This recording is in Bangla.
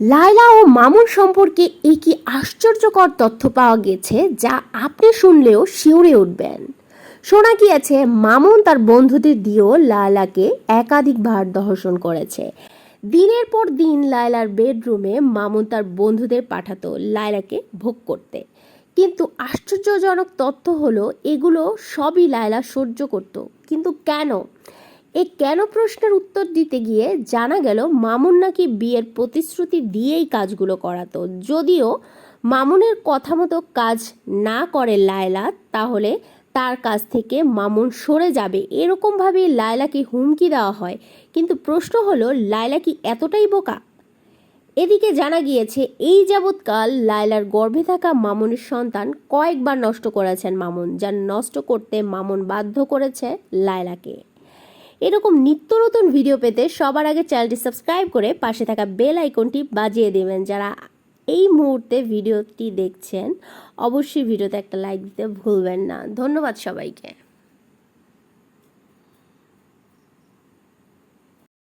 লায়লা ও মামুন সম্পর্কে এই কি আশ্চর্যকর তথ্য পাওয়া গেছে যা আপনি শুনলেও শিউরে উঠবেন? শোনা গিয়েছে, মামুন তার বন্ধুদের দিয়েও লায়লাকে একাধিকবার দর্শন করেছে। দিনের পর দিন লায়লার বেডরুমে মামুন তার বন্ধুদের পাঠাতো লায়লাকে ভোগ করতে। কিন্তু আশ্চর্যজনক তথ্য হলো, এগুলো সবই লায়লা সহ্য করত। কিন্তু কেন? এই কেন প্রশ্নের উত্তর দিতে গিয়ে জানা গেল মামুন নাকি বিয়ের প্রতিশ্রুতি দিয়েই কাজগুলো করাতো। যদিও মামুনের কথা মতো কাজ না করে লায়লা, তাহলে তার কাছ থেকে মামুন সরে যাবে। এরকমভাবে লায়লাকে হুমকি দেওয়া হয়। কিন্তু প্রশ্ন হলো, লায়লা কি এতটাই বোকা? এদিকে জানা গিয়েছে, এই যাবৎকাল লায়লার গর্ভে থাকা মামুনের সন্তান কয়েকবার নষ্ট করেছেন মামুন, যা নষ্ট করতে মামুন বাধ্য করেছে লায়লাকে। এরকম নিত্য নতুন ভিডিও পেতে সবার আগে চ্যানেলটি সাবস্ক্রাইব করে পাশে থাকা বেল আইকনটি বাজিয়ে দেবেন। যারা এই মুহূর্তে ভিডিওটি দেখছেন, অবশ্যই ভিডিওতে একটা লাইক দিতে ভুলবেন না। ধন্যবাদ সবাইকে।